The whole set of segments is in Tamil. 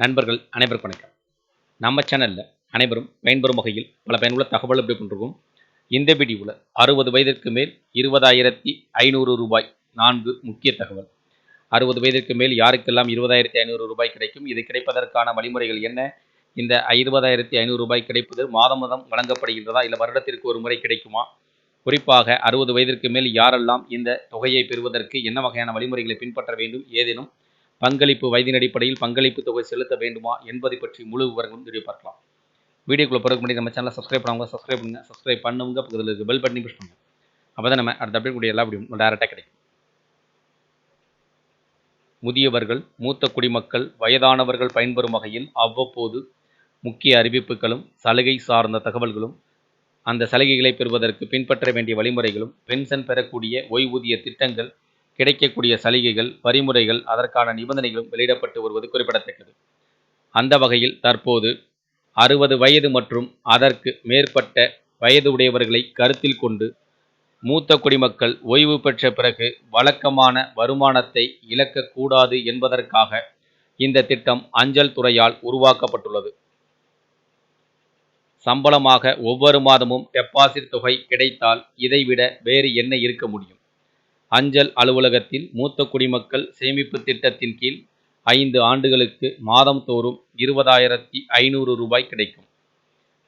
நண்பர்கள் அனைவருக்கும் வணக்கம். நம்ம சேனலில் அனைவரும் பயன்பெறும் வகையில் பல பயனுள்ள தகவல் எப்படி பண்ணிருக்கோம் இந்த வீடியோவில் அறுபது வயதிற்கு மேல் இருபதாயிரத்தி ஐநூறு ரூபாய் நான்கு முக்கிய தகவல். அறுபது வயதிற்கு மேல் யாருக்கெல்லாம் இருபதாயிரத்தி ஐநூறு ரூபாய் கிடைக்கும் இது கிடைப்பதற்கான வழிமுறைகள் என்ன? இந்த இருபதாயிரத்தி ஐநூறு ரூபாய் கிடைப்பது மாதம் மாதம் வழங்கப்படுகின்றதா? இல்லை வருடத்திற்கு ஒரு முறை கிடைக்குமா? குறிப்பாக அறுபது வயதிற்கு மேல் யாரெல்லாம் இந்த தொகையை பெறுவதற்கு என்ன வகையான வழிமுறைகளை பின்பற்ற வேண்டும்? ஏதேனும் பங்களிப்பு வயதின் அடிப்படையில் பங்களிப்பு தொகை செலுத்த வேண்டுமா என்பதை பற்றி முழு விவரங்களும் வீடியோ பார்க்கலாம். பிறகு முன்னாடி நம்ம சேனலை சப்ஸ்கிரைப் பண்ணுவாங்க சப்ஸ்கிரைப் பண்ணுங்க சப்ஸ்கிரைப் பண்ணுங்க பக்கத்தில் இருக்க பெல் பட்டனி ப்ரெஸ் பண்ணுங்கள் அப்போ தான் நம்ம அடுத்த அப்டேட் கூடிய எல்லா அப்படியும் டேரெக்டாக கிடைக்கும். முதியவர்கள் மூத்த குடிமக்கள் வயதானவர்கள் பயன்பெறும் வகையில் அவ்வப்போது முக்கிய அறிவிப்புகளும் சலுகை சார்ந்த தகவல்களும் அந்த சலுகைகளை பெறுவதற்கு பின்பற்ற வேண்டிய வழிமுறைகளும் பென்ஷன் பெறக்கூடிய ஓய்வூதிய திட்டங்கள் கிடைக்கக்கூடிய சலுகைகள் வரிமுறைகள் அதற்கான நிபந்தனைகளும் வெளியிடப்பட்டு வருவது குறிப்பிடத்தக்கது. அந்த வகையில் தற்போது அறுபது வயது மற்றும் அதற்கு மேற்பட்ட வயது உடையவர்களை கருத்தில் கொண்டு மூத்த குடிமக்கள் ஓய்வு பெற்ற பிறகு வழக்கமான வருமானத்தை இழக்கக்கூடாது என்பதற்காக இந்த திட்டம் அஞ்சல் துறையால் உருவாக்கப்பட்டுள்ளது. சம்பளமாக ஒவ்வொரு மாதமும் டெபாசிட் தொகை கிடைத்தால் இதைவிட வேறு என்ன இருக்க முடியும்? அஞ்சல் அலுவலகத்தில் மூத்த குடிமக்கள் சேமிப்பு திட்டத்தின் கீழ் ஐந்து ஆண்டுகளுக்கு மாதம் தோறும் இருபதாயிரத்தி ஐநூறு ரூபாய் கிடைக்கும்.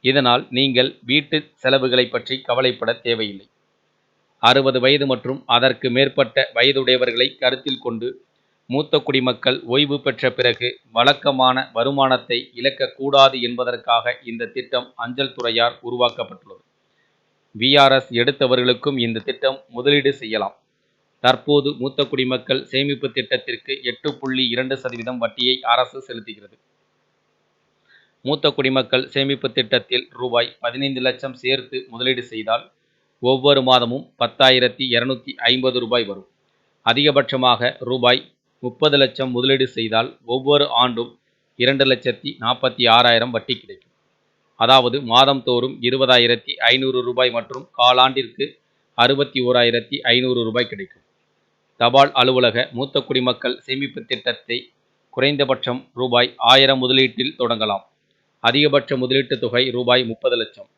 இதனால் நீங்கள் வீட்டு செலவுகளை பற்றி கவலைப்பட தேவையில்லை. அறுபது வயது மற்றும் அதற்கு மேற்பட்ட வயதுடையவர்களை கருத்தில் கொண்டு மூத்த குடிமக்கள் ஓய்வு பெற்ற பிறகு வழக்கமான வருமானத்தை இழக்கக்கூடாது என்பதற்காக இந்த திட்டம் அஞ்சல் துறையார் உருவாக்கப்பட்டுள்ளது. விஆர்எஸ் எடுத்தவர்களுக்கும் இந்த திட்டம் முதலீடு செய்யலாம். தற்போது மூத்த குடிமக்கள் சேமிப்பு திட்டத்திற்கு எட்டு புள்ளி இரண்டு சதவீதம் வட்டியை அரசு செலுத்துகிறது. மூத்த குடிமக்கள் சேமிப்பு திட்டத்தில் ரூபாய் பதினைந்து லட்சம் சேர்த்து முதலீடு செய்தால் ஒவ்வொரு மாதமும் பத்தாயிரத்தி இருநூத்தி ஐம்பது ரூபாய் வரும். அதிகபட்சமாக ரூபாய் முப்பது லட்சம் முதலீடு செய்தால் ஒவ்வொரு ஆண்டும் இரண்டு லட்சத்தி நாற்பத்தி ஆறாயிரம் வட்டி கிடைக்கும். அதாவது மாதந்தோறும் இருபதாயிரத்தி ஐநூறு ரூபாய் மற்றும் காலாண்டிற்கு அறுபத்தி ஓராயிரத்தி ஐநூறு ரூபாய் கிடைக்கும். தபால் அலுவலக மூத்த குடிமக்கள் சேமிப்பு திட்டத்தை குறைந்தபட்சம் ரூபாய் ஆயிரம் முதலீட்டில் தொடங்கலாம். அதிகபட்ச முதலீட்டு தொகை ரூபாய் முப்பது லட்சம்.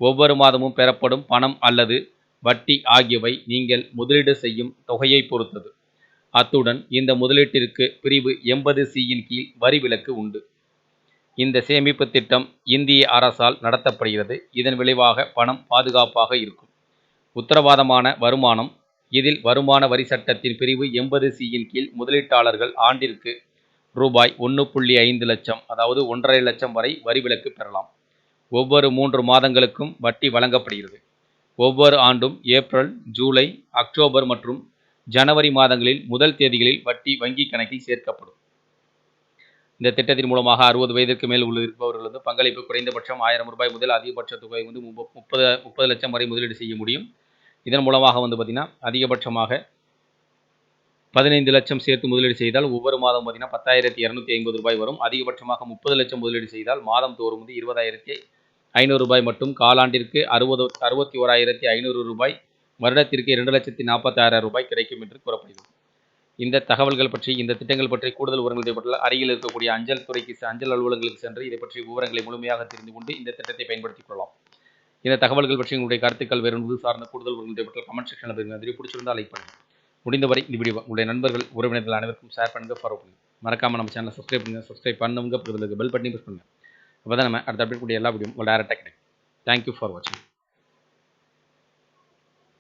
ஒவ்வொரு மாதமும் பெறப்படும் பணம் அல்லது வட்டி ஆகியவை நீங்கள் முதலீடு செய்யும் தொகையை பொறுத்தது. அத்துடன் இந்த முதலீட்டிற்கு பிரிவு எண்பது சியின் கீழ் வரி விலக்கு உண்டு. இந்த சேமிப்பு திட்டம் இந்திய அரசால் நடத்தப்படுகிறது. இதன் விளைவாக பணம் பாதுகாப்பாக இருக்கும். உத்தரவாதமான வருமானம் இதில் வருமான வரி சட்டத்தின் பிரிவு எண்பது சியின் கீழ் முதலீட்டாளர்கள் ஆண்டிற்கு ரூபாய் ஒன்று புள்ளி ஐந்து லட்சம் அதாவது ஒன்றரை லட்சம் வரை வரி விலக்கு பெறலாம். ஒவ்வொரு மூன்று மாதங்களுக்கும் வட்டி வழங்கப்படுகிறது. ஒவ்வொரு ஆண்டும் ஏப்ரல் ஜூலை அக்டோபர் மற்றும் ஜனவரி மாதங்களில் முதல் தேதிகளில் வட்டி வங்கி கணக்கில் சேர்க்கப்படும். இந்த திட்டத்தின் மூலமாக அறுபது வயதிற்கு மேல் உள்ள இருப்பவர்களது பங்களிப்பு குறைந்தபட்சம் ஆயிரம் ரூபாய் முதல் அதிகபட்ச தொகை வந்து முப்பது முப்பது லட்சம் வரை முதலீடு செய்ய முடியும். இதன் மூலமாக வந்து பார்த்திங்கன்னா அதிகபட்சமாக பதினைந்து லட்சம் சேர்த்து முதலீடு செய்தால் ஒவ்வொரு மாதம் பார்த்திங்கன்னா பத்தாயிரத்தி இரநூத்தி ஐம்பது ரூபாய் வரும். அதிகபட்சமாக முப்பது லட்சம் முதலீடு செய்தால் மாதம் தோறும் வந்து இருபதாயிரத்தி ஐநூறு ரூபாய் மற்றும் காலாண்டிற்கு அறுபது அறுபத்தி ஓராயிரத்தி ஐநூறு ரூபாய் வருடத்திற்கு இரண்டு லட்சத்தி நாற்பத்தாயிரம் ரூபாய் கிடைக்கும் என்று கூறப்படுகிறது. இந்த தகவல்கள் பற்றி இந்த திட்டங்கள் பற்றி கூடுதல் விவரங்கள் தேவைப்பட்டால் அருகில் இருக்கக்கூடிய அஞ்சல் துறைக்கு அஞ்சல் அலுவலகங்களுக்கு சென்று இதை பற்றி விவரங்களை முழுமையாக தெரிந்து கொண்டு இந்த திட்டத்தை பயன்படுத்திக் கொள்ளலாம். இந்த தகவல்கள் பற்றி உங்களுடைய கருத்துக்கள் வேறு என்பது சார்ந்த கூடுதல் உங்களுடைய கமெண்ட் செக்ஷனில் பெறுங்க. அதில் பிடிச்சிருந்தால் லைக் பண்ணுங்கள் முடிந்தவரை இந்த வீடியோ உங்களுடைய நண்பர்கள் உறவினர்கள் அனைவருக்கும் ஷேர் பண்ணுங்கள் ஃபாலோ பண்ணுங்கள் மறக்காமல் நம்ம சேனலை சப்ஸ்கிரைப் பண்ணுங்கள் சப்ஸ்கிரைப் பண்ணுங்க பக்கத்தில் பெல் பட்டனையும் ப்ரெஸ் பண்ணுங்கள் அப்போ தான் நம்ம அடுத்த அப்டேட் கூடிய எல்லா வீடியோ உங்கள் டேரக்டாக கிடைக்கும். தேங்க்யூ ஃபார் வாட்சிங்